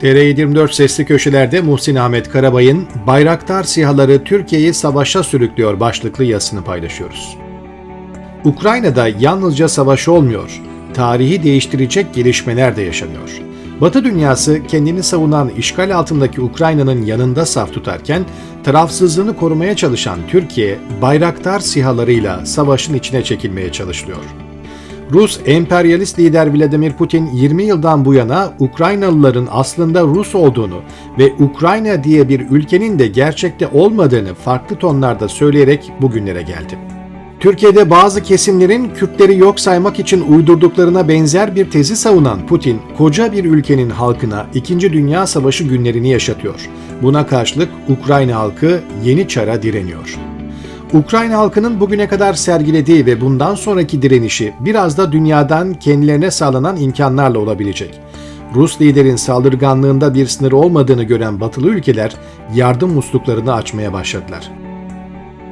TR24 Sesli Köşeler'de Muhsin Ahmet Karabay'ın Bayraktar Sihaları Türkiye'yi savaşa sürüklüyor başlıklı yazısını paylaşıyoruz. Ukrayna'da yalnızca savaş olmuyor, tarihi değiştirecek gelişmeler de yaşanıyor. Batı dünyası kendini savunan işgal altındaki Ukrayna'nın yanında saf tutarken tarafsızlığını korumaya çalışan Türkiye, Bayraktar sihalarıyla savaşın içine çekilmeye çalışılıyor. Rus emperyalist lider Vladimir Putin 20 yıldan bu yana Ukraynalıların aslında Rus olduğunu ve Ukrayna diye bir ülkenin de gerçekte olmadığını farklı tonlarda söyleyerek bugünlere geldi. Türkiye'de bazı kesimlerin Kürtleri yok saymak için uydurduklarına benzer bir tezi savunan Putin, koca bir ülkenin halkına 2. Dünya Savaşı günlerini yaşatıyor. Buna karşılık Ukrayna halkı yeni çara direniyor. Ukrayna halkının bugüne kadar sergilediği ve bundan sonraki direnişi biraz da dünyadan kendilerine sağlanan imkanlarla olabilecek. Rus liderin saldırganlığında bir sınır olmadığını gören batılı ülkeler yardım musluklarını açmaya başladılar.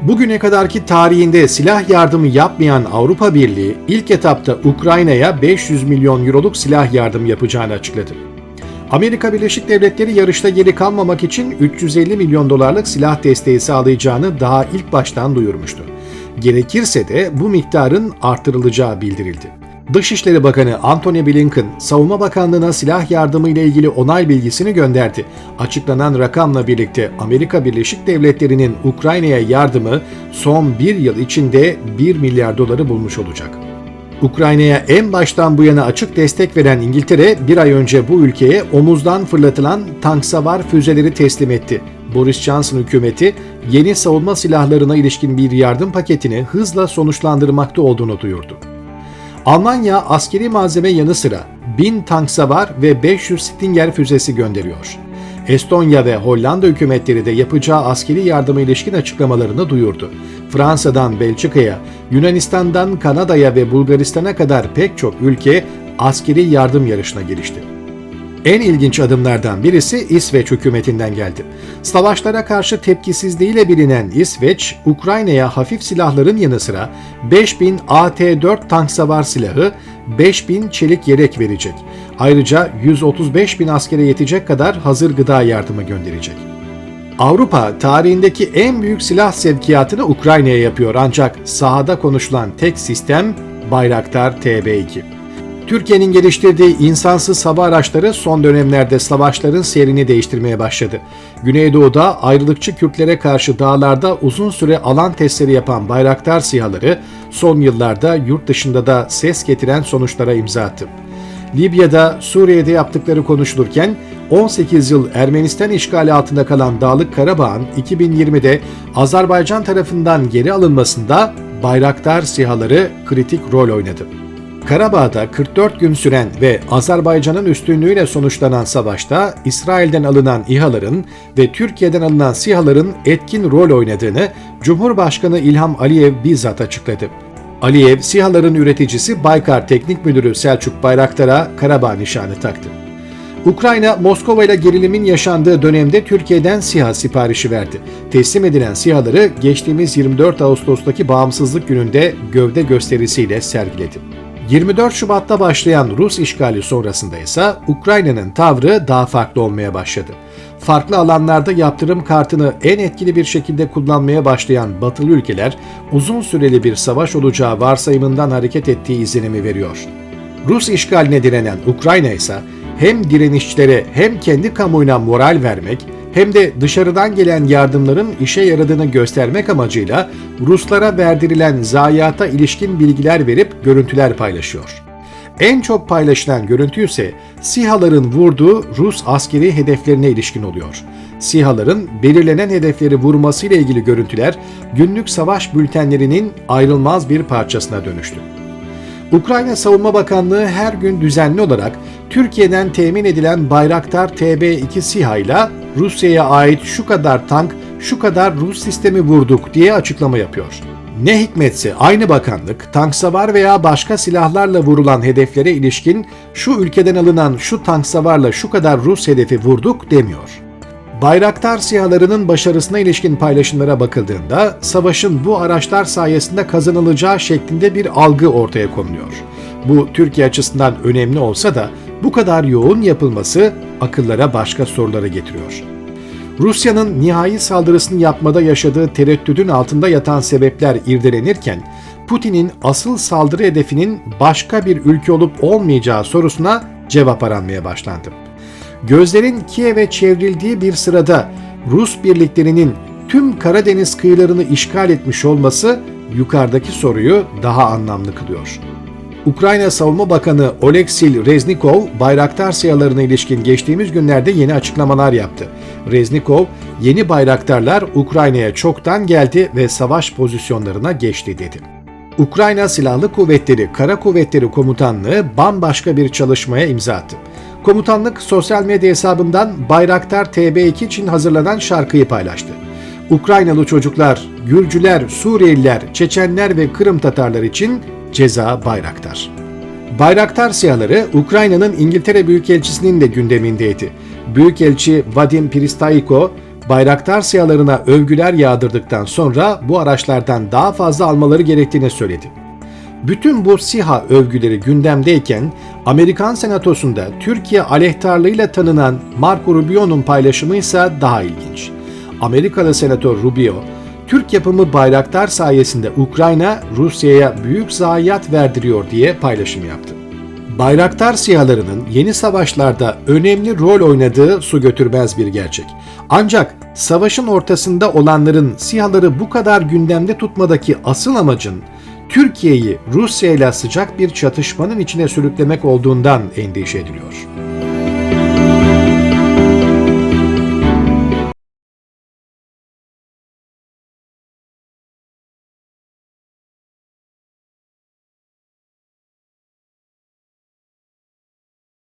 Bugüne kadarki tarihinde silah yardımı yapmayan Avrupa Birliği ilk etapta Ukrayna'ya 500 milyon euroluk silah yardım yapacağını açıkladı. Amerika Birleşik Devletleri yarışta geri kalmamak için 350 milyon dolarlık silah desteği sağlayacağını daha ilk baştan duyurmuştu. Gerekirse de bu miktarın artırılacağı bildirildi. Dışişleri Bakanı Antony Blinken, Savunma Bakanlığı'na silah yardımı ile ilgili onay bilgisini gönderdi. Açıklanan rakamla birlikte Amerika Birleşik Devletleri'nin Ukrayna'ya yardımı son bir yıl içinde 1 milyar doları bulmuş olacak. Ukrayna'ya en baştan bu yana açık destek veren İngiltere bir ay önce bu ülkeye omuzdan fırlatılan tank savar füzeleri teslim etti. Boris Johnson hükümeti yeni savunma silahlarına ilişkin bir yardım paketini hızla sonuçlandırmakta olduğunu duyurdu. Almanya askeri malzeme yanı sıra 1000 tank savar ve 500 Stinger füzesi gönderiyor. Estonya ve Hollanda hükümetleri de yapacağı askeri yardıma ilişkin açıklamalarını duyurdu. Fransa'dan Belçika'ya, Yunanistan'dan Kanada'ya ve Bulgaristan'a kadar pek çok ülke askeri yardım yarışına girişti. En ilginç adımlardan birisi İsveç hükümetinden geldi. Savaşlara karşı tepkisizliğiyle bilinen İsveç, Ukrayna'ya hafif silahların yanı sıra 5000 AT-4 tank savar silahı, 5000 çelik yelek verecek. Ayrıca 135 bin askere yetecek kadar hazır gıda yardımı gönderecek. Avrupa tarihindeki en büyük silah sevkiyatını Ukrayna'ya yapıyor ancak sahada konuşulan tek sistem Bayraktar TB2. Türkiye'nin geliştirdiği insansız hava araçları son dönemlerde savaşların seyrini değiştirmeye başladı. Güneydoğu'da ayrılıkçı Kürtlere karşı dağlarda uzun süre alan testleri yapan Bayraktar sihaları son yıllarda yurt dışında da ses getiren sonuçlara imza attı. Libya'da, Suriye'de yaptıkları konuşulurken 18 yıl Ermenistan işgali altında kalan Dağlık Karabağ'ın 2020'de Azerbaycan tarafından geri alınmasında Bayraktar sihaları kritik rol oynadı. Karabağ'da 44 gün süren ve Azerbaycan'ın üstünlüğüyle sonuçlanan savaşta İsrail'den alınan İHA'ların ve Türkiye'den alınan SİHA'ların etkin rol oynadığını Cumhurbaşkanı İlham Aliyev bizzat açıkladı. Aliyev, SİHA'ların üreticisi Baykar Teknik Müdürü Selçuk Bayraktar'a Karabağ nişanı taktı. Ukrayna, Moskova ile gerilimin yaşandığı dönemde Türkiye'den SİHA siparişi verdi. Teslim edilen SİHA'ları geçtiğimiz 24 Ağustos'taki bağımsızlık gününde gövde gösterisiyle sergiledi. 24 Şubat'ta başlayan Rus işgali sonrasında ise Ukrayna'nın tavrı daha farklı olmaya başladı. Farklı alanlarda yaptırım kartını en etkili bir şekilde kullanmaya başlayan batılı ülkeler uzun süreli bir savaş olacağı varsayımından hareket ettiği izlenimi veriyor. Rus işgaline direnen Ukrayna ise hem direnişçilere hem kendi kamuoyuna moral vermek hem de dışarıdan gelen yardımların işe yaradığını göstermek amacıyla Ruslara verdirilen zayiata ilişkin bilgiler verip görüntüler paylaşıyor. En çok paylaşılan görüntü ise SİHA'ların vurduğu Rus askeri hedeflerine ilişkin oluyor. SİHA'ların belirlenen hedefleri vurmasıyla ilgili görüntüler günlük savaş bültenlerinin ayrılmaz bir parçasına dönüştü. Ukrayna Savunma Bakanlığı her gün düzenli olarak Türkiye'den temin edilen Bayraktar TB2 SİHA ile Rusya'ya ait şu kadar tank, şu kadar Rus sistemi vurduk diye açıklama yapıyor. Ne hikmetse aynı bakanlık tank savar veya başka silahlarla vurulan hedeflere ilişkin şu ülkeden alınan şu tank savarla şu kadar Rus hedefi vurduk demiyor. Bayraktar sihalarının başarısına ilişkin paylaşımlara bakıldığında savaşın bu araçlar sayesinde kazanılacağı şeklinde bir algı ortaya konuluyor. Bu Türkiye açısından önemli olsa da bu kadar yoğun yapılması akıllara başka soruları getiriyor. Rusya'nın nihai saldırısını yapmada yaşadığı tereddüdün altında yatan sebepler irdelenirken, Putin'in asıl saldırı hedefinin başka bir ülke olup olmayacağı sorusuna cevap aranmaya başlandı. Gözlerin Kiev'e çevrildiği bir sırada Rus birliklerinin tüm Karadeniz kıyılarını işgal etmiş olması yukarıdaki soruyu daha anlamlı kılıyor. Ukrayna Savunma Bakanı Oleksil Reznikov, Bayraktar siyalarına ilişkin geçtiğimiz günlerde yeni açıklamalar yaptı. Reznikov, yeni bayraktarlar Ukrayna'ya çoktan geldi ve savaş pozisyonlarına geçti dedi. Ukrayna Silahlı Kuvvetleri Kara Kuvvetleri Komutanlığı bambaşka bir çalışmaya imza attı. Komutanlık sosyal medya hesabından Bayraktar TB2 için hazırlanan şarkıyı paylaştı. Ukraynalı çocuklar, Gürcüler, Suriyeliler, Çeçenler ve Kırım Tatarlar için ceza Bayraktar. Bayraktar siyaları Ukrayna'nın İngiltere Büyükelçisi'nin de gündemindeydi. Büyükelçi Vadim Pristayko, Bayraktar siyalarına övgüler yağdırdıktan sonra bu araçlardan daha fazla almaları gerektiğini söyledi. Bütün bu SİHA övgüleri gündemdeyken Amerikan Senatosu'nda Türkiye aleyhtarlığıyla tanınan Marco Rubio'nun paylaşımı ise daha ilginç. Amerikalı Senatör Rubio, Türk yapımı Bayraktar sayesinde Ukrayna Rusya'ya büyük zayiat verdiriyor diye paylaşım yaptı. Bayraktar sihalarının yeni savaşlarda önemli rol oynadığı su götürmez bir gerçek. Ancak savaşın ortasında olanların sihaları bu kadar gündemde tutmadaki asıl amacın Türkiye'yi Rusya ile sıcak bir çatışmanın içine sürüklemek olduğundan endişe ediliyor.